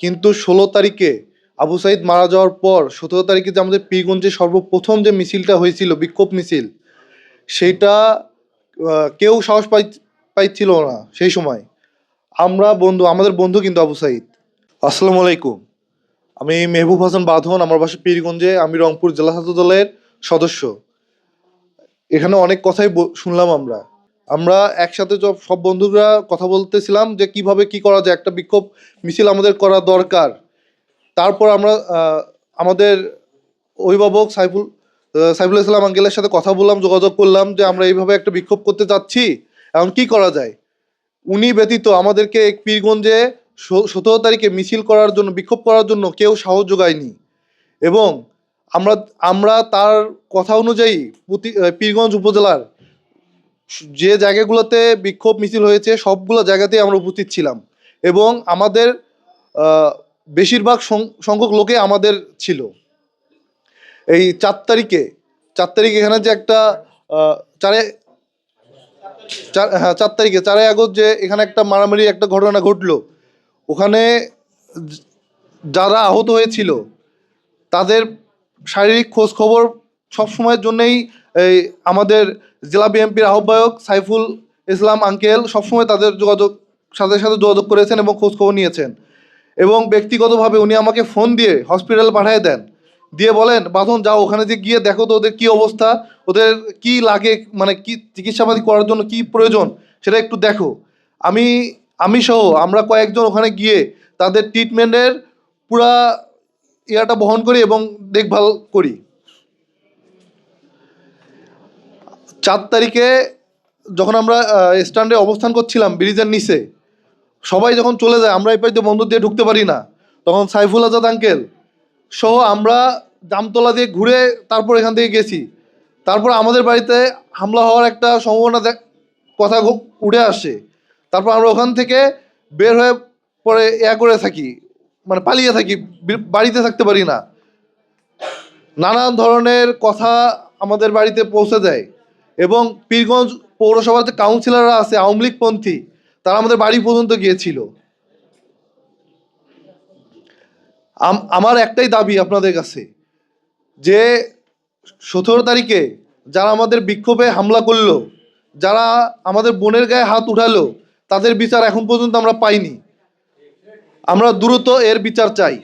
কিন্তু ষোলো তারিখে আবু সাইদ মারা যাওয়ার পর সতেরো তারিখে যে আমাদের পীরগঞ্জে সর্বপ্রথম যে মিছিলটা হয়েছিল, বিক্ষোভ মিছিল, সেটা কেউ সাহস পাই, পাইছিল না সেই সময়। আমরা বন্ধু, আমাদের বন্ধু কিন্তু আবু সাইদ। আসসালামু আলাইকুম। আমি মেহবুব হাসান বাঁধন, আমার বাসা পীরগঞ্জে, আমি রংপুর জেলা ছাত্র দলের সদস্য। এখানে অনেক কথাই শুনলাম আমরা। আমরা একসাথে সব বন্ধুরা কথা বলতেছিলাম যে কীভাবে কি করা যায়। একটা বিক্ষোভ মিছিল আমাদের করা দরকার। তারপর আমরা আমাদের অভিভাবক সাইফুল সাইফুল ইসলাম আঙ্কেলের সাথে কথা বললাম, যোগাযোগ করলাম যে আমরা এইভাবে একটা বিক্ষোভ করতে চাচ্ছি এখন কি করা যায়? উনি ব্যতীত আমাদেরকে পীরগঞ্জে সতেরো তারিখে মিছিল করার জন্য, বিক্ষোভ করার জন্য কেউ সাহস যোগায়নি। এবং আমরা আমরা তার কথা অনুযায়ী প্রতি পীরগঞ্জ উপজেলার যে জায়গাগুলোতে বিক্ষোভ মিছিল হয়েছে, সবগুলো জায়গাতেই আমরা উপস্থিত ছিলাম। এবং আমাদের বেশিরভাগ সংখ্যক লোকে আমাদের ছিল। এই চার তারিখে, চার তারিখ এখানে যে একটা চারে, চার হ্যাঁ চার তারিখে চারই আগস্ট যে এখানে একটা মারামারি একটা ঘটনা ঘটলো, ওখানে যারা আহত হয়েছিল, তাদের শারীরিক খোঁজ খবর সবসময়ের জন্যই এই আমাদের জেলা বিএনপির আহ্বায়ক সাইফুল ইসলাম আঙ্কেল সবসময় তাদের যোগাযোগ, সাথে সাথে যোগাযোগ করেছেন এবং খোঁজখবর নিয়েছেন। এবং ব্যক্তিগতভাবে উনি আমাকে ফোন দিয়ে হসপিটাল পাঠিয়ে দেন। দিয়ে বলেন, বাঁধন, যাও, ওখানে যে গিয়ে দেখো তো ওদের কী অবস্থা, ওদের কি লাগে মানে কি চিকিৎসাপাতি করার জন্য কি প্রয়োজন, সেটা একটু দেখো। আমি আমি সহ আমরা কয়েকজন ওখানে গিয়ে তাদের ট্রিটমেন্টের পুরা ইয়াটা বহন করি এবং দেখভাল করি। চার তারিখে যখন আমরা স্ট্যান্ডে অবস্থান করছিলাম ব্রিজের নিচে, সবাই যখন চলে যায়, আমরা এই পাশে বন্ধ দিয়ে ঢুকতে পারি না। তখন সাইফুল আজাদ আঙ্কেল সহ আমরা জামতলা দিয়ে ঘুরে তারপর এখান থেকে গেছি। তারপর আমাদের বাড়িতে হামলা হওয়ার একটা সম্ভাবনা দেখ- কথা উঠে আসে। তারপর আমরা ওখান থেকে বের হয়ে পরে ইয়া করে থাকি মানে পালিয়ে থাকি বাড়িতে থাকতে পারি না। নানান ধরনের কথা আমাদের বাড়িতে পৌঁছে দেয়। এবং পীরগঞ্জ পৌরসভার যে কাউন্সিলররা আছে, আওয়ামী লীগপন্থী তারা আমাদের বাড়ি পর্যন্ত গিয়েছিল। আম- আমার একটাই দাবি আপনাদের কাছে, যে সতেরো তারিখে যারা আমাদের বিক্ষোভে হামলা করল, যারা আমাদের বোনের গায়ে হাত উঠালো, তাদের বিচার এখন পর্যন্ত আমরা পাইনি। আমরা দ্রুত এর বিচার চাই।